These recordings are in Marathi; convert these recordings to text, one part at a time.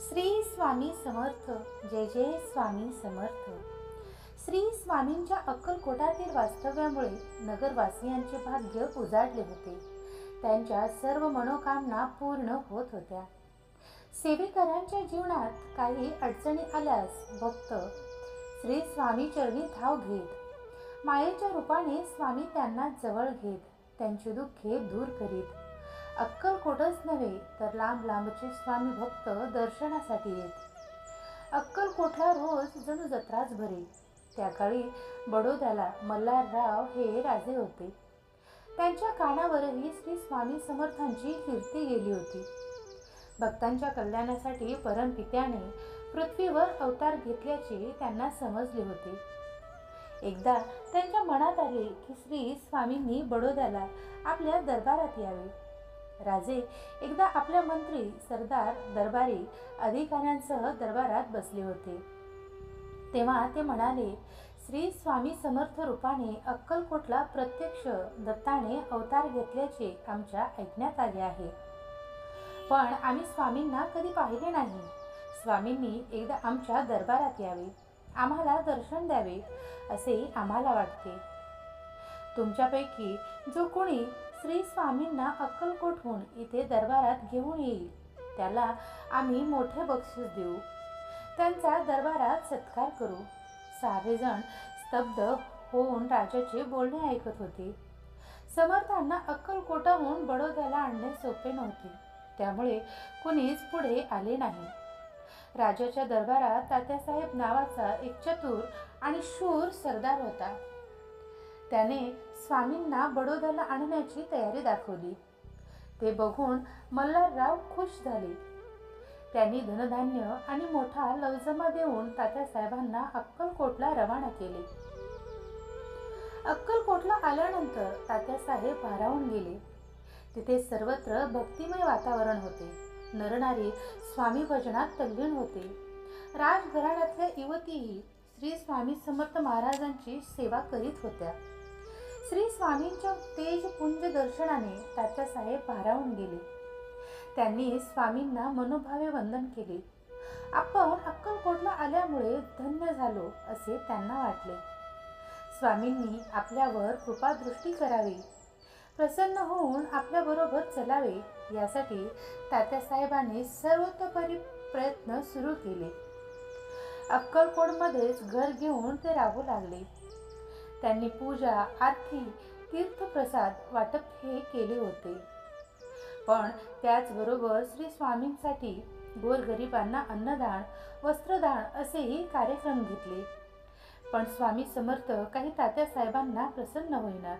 श्री स्वामी समर्थ जय जय स्वामी समर्थ. श्री स्वामींच्या अक्कलकोटातील वास्तव्यामुळे नगरवासियांचे भाग्य उजाडले होते. त्यांच्या सर्व मनोकामना पूर्ण होत होत्या. सेवेकरांच्या जीवनात काही अडचणी आल्यास भक्त श्री स्वामी चरणी धाव घेत मायेच्या रूपाने स्वामी त्यांना जवळ घेत त्यांची दुःखे दूर करीत अक्कलकोटच नव्हे तर लांब लांबचे स्वामी भक्त दर्शनासाठी येत. अक्कलकोटला रोज जणू जत्राच भरे. त्या काळी बडोद्याला मल्हारराव हे राजे होते. त्यांच्या कानावरही श्री स्वामी समर्थांची कीर्ती गेली होती. भक्तांच्या कल्याणासाठी परमपित्याने पृथ्वीवर अवतार घेतल्याचे त्यांना समजले होते. एकदा त्यांच्या मनात आले की श्री स्वामींनी बडोद्याला आपल्या दरबारात यावे. राजे एकदा आपल्या मंत्री सरदार दरबारी अधिकाऱ्यांसह दरबारात बसले होते. तेव्हा ते म्हणाले श्री स्वामी समर्थ रूपाने अक्कलकोटला प्रत्यक्ष दत्ताने अवतार घेतल्याचे आमच्या ऐकण्यात आले आहे. पण आम्ही स्वामींना कधी पाहिले नाही. स्वामींनी एकदा आमच्या दरबारात यावे. आम्हाला दर्शन द्यावे असे आम्हाला वाटते. तुमच्यापैकी जो कोणी श्री स्वामींना अक्कलकोटहून इथे दरबारात घेऊन येईल? त्याला आम्ही मोठे बक्षीस देऊ. त्यांचा दरबारात सत्कार करू. सारेजण स्तब्ध होऊन राजाचे बोलणे ऐकत होते. समर्थांना अक्कलकोटाहून बडोद्याला आणणे सोपे नव्हते. त्यामुळे कुणीच पुढे आले नाही. राजाच्या दरबारात तात्यासाहेब नावाचा एक चतुर आणि शूर सरदार होता. त्याने स्वामींना बडोद्याला आणण्याची तयारी दाखवली. ते बघून मल्हारराव खुश झाले. त्यांनी धनधान्य आणि मोठा लवजमा देऊन तात्यासाहेबांना अक्कलकोटला रवाना केले. अक्कलकोटला आल्यानंतर तात्यासाहेब भारावून गेले. तिथे सर्वत्र भक्तिमय वातावरण होते. नरनारी स्वामी भजनात तल्लीन होते. राजघराण्यातल्या युवतीही श्री स्वामी समर्थ महाराजांची सेवा करीत होत्या. श्री स्वामींच्या तेजपुंज दर्शनाने तात्यासाहेब भारावून गेले. त्यांनी स्वामींना मनोभावे वंदन केले. आपण अक्कलकोटला आल्यामुळे धन्य झालो असे त्यांना वाटले. स्वामींनी आपल्यावर कृपादृष्टी करावी प्रसन्न होऊन आपल्याबरोबर चलावे यासाठी तात्यासाहेबांनी सर्वतोपरी प्रयत्न सुरू केले. अक्कलकोटमध्येच घर घेऊन ते राहू लागले. त्यांनी पूजा आरती तीर्थप्रसाद वाटप हे केले होते. पण त्याचबरोबर श्री स्वामींसाठी गोरगरिबांना अन्नदान वस्त्रदान असेही कार्यक्रम घेतले. पण स्वामी समर्थ काही तात्यासाहेबांना प्रसन्न होईनात.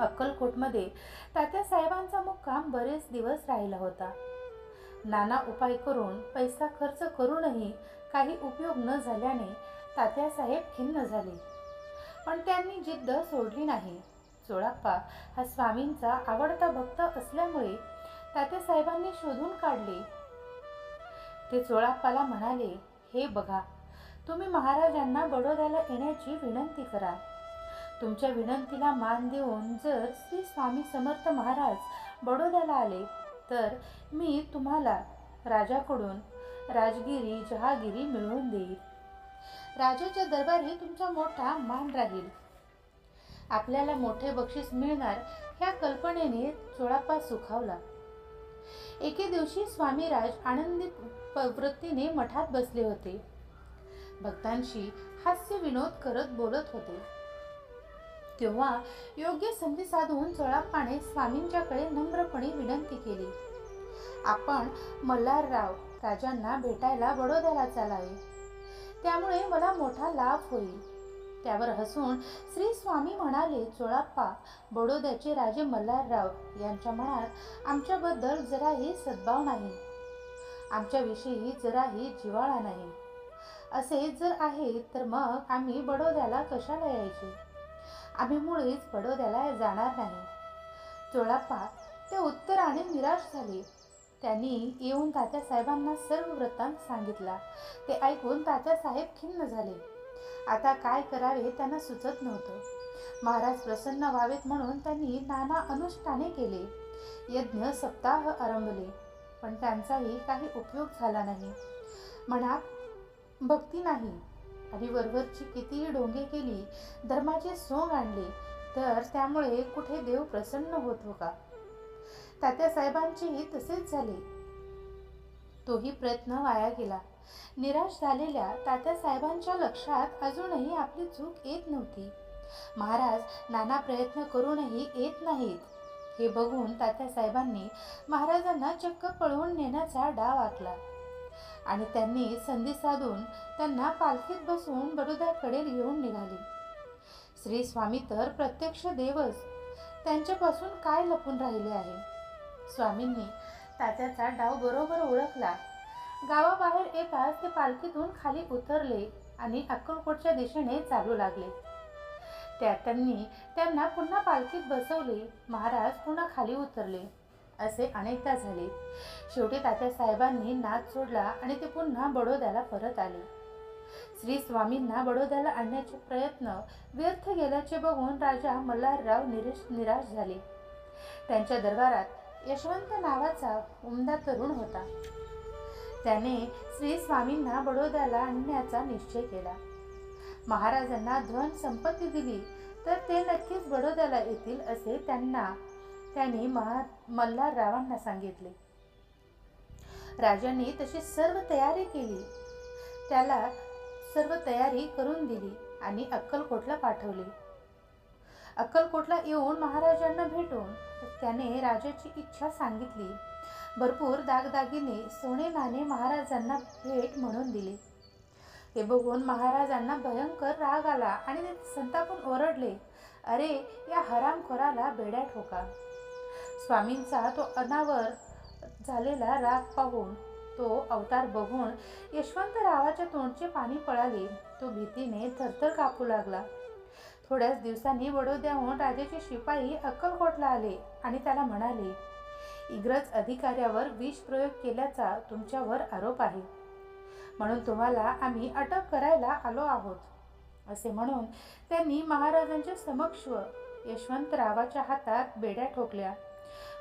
अक्कलकोटमध्ये तात्यासाहेबांचा मुक्काम बरेच दिवस राहिला होता. नाना उपाय करून पैसा खर्च करूनही काही उपयोग न झाल्याने तात्यासाहेब खिन्न झाले. पण त्यांनी जिद्द सोडली नाही. चोळाप्पा हा स्वामींचा आवडता भक्त असल्यामुळे तातेसाहेबांनी शोधून काढले. ते चोळाप्पाला म्हणाले हे बघा तुम्ही महाराजांना बडोद्याला येण्याची विनंती करा. तुमच्या विनंतीला मान देऊन जर श्री स्वामी समर्थ महाराज बडोद्याला आले तर मी तुम्हाला राजाकडून राजगिरी जहागिरी मिळवून देईल राजाच्या दरबारी तुमचा मोठा मान राहील. आपल्याला मोठे बक्षीस मिळणार ह्या कल्पनेने चोळापा सुखावला. एके दिवशी स्वामीराज आनंदी वृत्तीने मठात बसले होते. भक्तांशी हास्य विनोद करत बोलत होते. तेव्हा योग्य संधी साधून चोळाप्पाने स्वामींच्याकडे नम्रपणे विनंती केली. आपण मल्हारराव राजांना भेटायला बडोद्याला चालावे त्यामुळे मला मोठा लाभ होईल. त्यावर हसून श्री स्वामी म्हणाले चोळाप्पा बडोद्याचे राजे मल्हारराव यांच्या मनात आमच्याबद्दल जराही सद्भाव नाही. आमच्याविषयी जराही जिव्हाळा नाही. असे जर आहे तर मग आम्ही बडोद्याला कशाला यायचे? आम्ही मुळीच बडोद्याला जाणार नाही. चोळाप्पा ते उत्तराने निराश झाले. त्यांनी येऊन तात्यासाहेबांना सर्व वृत्तांत सांगितला. ते ऐकून तात्यासाहेब खिन्न झाले. आता काय करावे त्यांना सुचत नव्हतं. महाराज प्रसन्न व्हावेत म्हणून त्यांनी नाना अनुष्ठाने केले. यज्ञ सप्ताह आरंभले पण त्यांचाही काही उपयोग झाला नाही. मनात भक्ती नाही. आणि वरवरची कितीही डोंगे केली धर्माचे सोंग आणले तर त्यामुळे कुठे देव प्रसन्न होतो का तात्यासाहेबांचेही तसेच झाले. तोही प्रयत्न वाया गेला. निराश झालेल्या तात्यासाहेबांच्या लक्षात अजूनही आपली चूक येत नव्हती. महाराज नाना प्रयत्न करूनही येत नाहीत. हे बघून तात्यासाहेबांनी महाराजांना चक्क पळवून नेण्याचा डाव आखला. आणि त्यांनी संधी साधून त्यांना पालखीत बसून बडोद्याकडे घेऊन निघाले. श्री स्वामी तर प्रत्यक्ष देवच. त्यांच्यापासून काय लपून राहिले आहे? स्वामींनी तात्याचा डाव बरोबर ओळखला. गावाबाहेर येताच ते पालखीतून खाली उतरले आणि अक्कलकोटच्या दिशेने चालू लागले. त्या त्यांनी त्यांना पुन्हा पालखीत बसवले महाराज पुन्हा खाली उतरले असे अनेकदा झाले. शेवटी तात्यासाहेबांनी नाद सोडला आणि ते पुन्हा बडोद्याला परत आले. श्री स्वामींना बडोद्याला आणण्याचे प्रयत्न व्यर्थ गेल्याचे बघून राजा मल्हारराव निराश निराश झाले. त्यांच्या दरबारात यशवंत नावाचा उमदा तरुण होता. त्याने श्री स्वामींना बडोद्याला आणण्याचा निश्चय केला. महाराजांना धन संपत्ती दिली तर ते नक्कीच बडोद्याला येतील असे त्यांना त्यांनी महा मल्हाररावांना सांगितले. राजांनी तशी सर्व तयारी केली. त्याला सर्व तयारी करून दिली आणि अक्कलकोटला पाठवले. अक्कलकोटला येऊन महाराजांना भेटून त्याने राजाची इच्छा सांगितली. भरपूर दागदागिने सोने नाणे महाराजांना भेट म्हणून दिले. ते बघून महाराजांना भयंकर राग आला आणि ते संतापून ओरडले अरे या हरामखोराला बेड्या ठोका. स्वामींचा तो अनावर झालेला राग पाहून तो अवतार बघून यशवंतरावाच्या तोंडचे पाणी पळाले. तो भीतीने थरथर कापू लागला. थोड्याच दिवसांनी बडोद्याहून राजाचे शिपाई अक्कलकोटला आले आणि त्याला म्हणाले इंग्रज अधिकाऱ्यावर विष प्रयोग केल्याचा तुमच्यावर आरोप आहे. म्हणून तुम्हाला आम्ही अटक करायला आलो आहोत. असे म्हणून त्यांनी महाराजांच्या समक्ष यशवंतरावाच्या हातात बेड्या ठोकल्या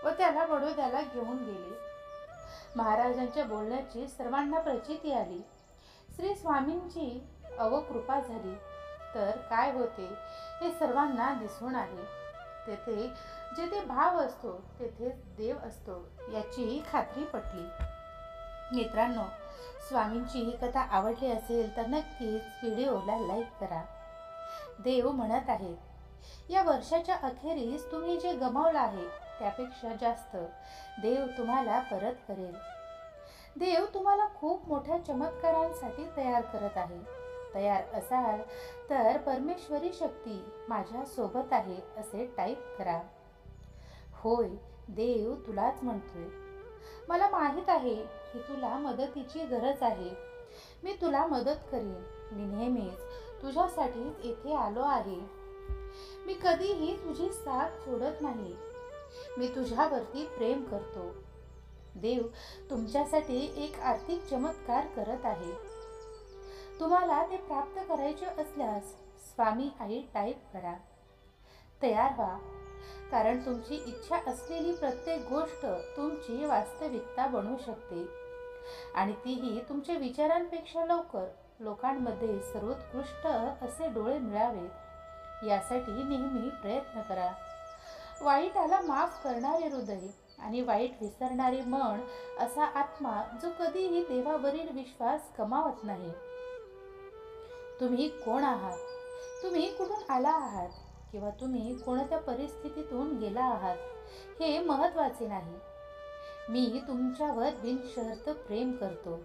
व त्याला बडोद्याला घेऊन गेले. महाराजांच्या बोलण्याची सर्वांना प्रचिती आली. श्री स्वामींची अवकृपा झाली. तर काय होते हे सर्वांना दिसून आले. तेथे जेथे भाव असतो तेथे देव असतो याची खात्री पटली. मित्रांनो स्वामींची ही कथा आवडली असेल तर नक्कीच व्हिडिओला लाईक करा. देव म्हणत आहेत या वर्षाच्या अखेरीस तुम्ही जे गमावलं आहे त्यापेक्षा जास्त देव तुम्हाला परत करेल. देव तुम्हाला खूप मोठ्या चमत्कारांसाठी तयार करत आहे. तयार असाल तर परमेश्वरी शक्ती माझ्या सोबत आहे असे टाईप करा. होय देव तुलाच म्हणतोय. मला माहीत आहे की तुला मदतीची गरज आहे. मी तुला मदत करीन. मी नेहमीच तुझ्यासाठीच येथे आलो आहे. मी कधीही तुझी साथ सोडत नाही. मी तुझ्यावरती प्रेम करतो. देव तुमच्यासाठी एक आर्थिक चमत्कार करत आहे. तुम्हाला ते प्राप्त करायचे असल्यास स्वामी आई टाईप करा. तयार व्हा. कारण तुमची इच्छा असलेली प्रत्येक गोष्ट तुमची वास्तविकता बनू शकते. आणि तीही तुमच्या विचारांपेक्षा लवकर लोकांमध्ये सर्वोत्कृष्ट असे डोळे मिळावेत यासाठी नेहमी प्रयत्न करा. वाईटाला माफ करणारे हृदय आणि वाईट विसरणारे मन असा आत्मा जो कधीही देवावरील विश्वास कमावत नाही. तुम्ही कोण आहात? तुम्ही कुठून आला आहात? किंवा तुम्ही कोणत्या परिस्थितीतून गेला आहात? हे महत्त्वाचे नाही. मी तुमच्यावर बिनशर्त प्रेम करतो.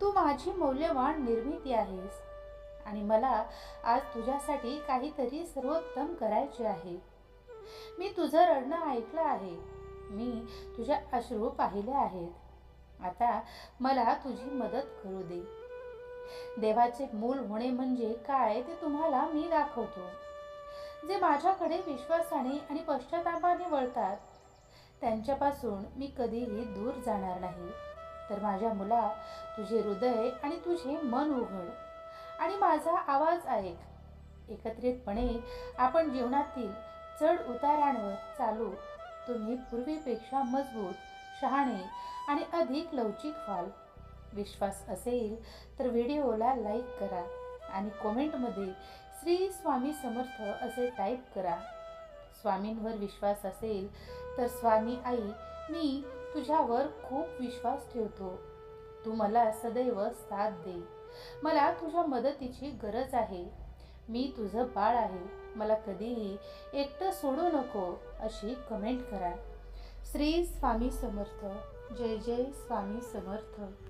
तू माझी मौल्यवान निर्मिती आहेस. आणि मला आज तुझ्यासाठी काहीतरी सर्वोत्तम करायचे आहे. मी तुझं रडणं ऐकलं आहे. मी तुझ्या अश्रू पाहिले आहेत. आता मला तुझी मदत करू दे. देवाचे मूल होणे म्हणजे काय ते तुम्हाला मी दाखवतो. जे माझ्याकडे विश्वासाने आणि पश्चातापाने वळतात त्यांच्यापासून मी कधीही दूर जाणार नाही. तर माझ्या मुला तुझे हृदय आणि तुझे मन उघड आणि माझा आवाज ऐक. एकत्रितपणे आपण जीवनातील चढ उतारांवर चालू तुम्ही पूर्वीपेक्षा मजबूत शहाणे आणि अधिक लवचिक व्हाल. विश्वास असेल तर व्हिडिओला लाईक करा आणि कॉमेंटमध्ये श्री स्वामी समर्थ असे टाईप करा. स्वामींवर विश्वास असेल तर स्वामी आई मी तुझ्यावर खूप विश्वास ठेवतो. तू मला सदैव साथ दे. मला तुझ्या मदतीची गरज आहे. मी तुझं बाळ आहे. मला कधीही एकटं सोडू नको अशी कमेंट करा. श्री स्वामी समर्थ. जय जय स्वामी समर्थ.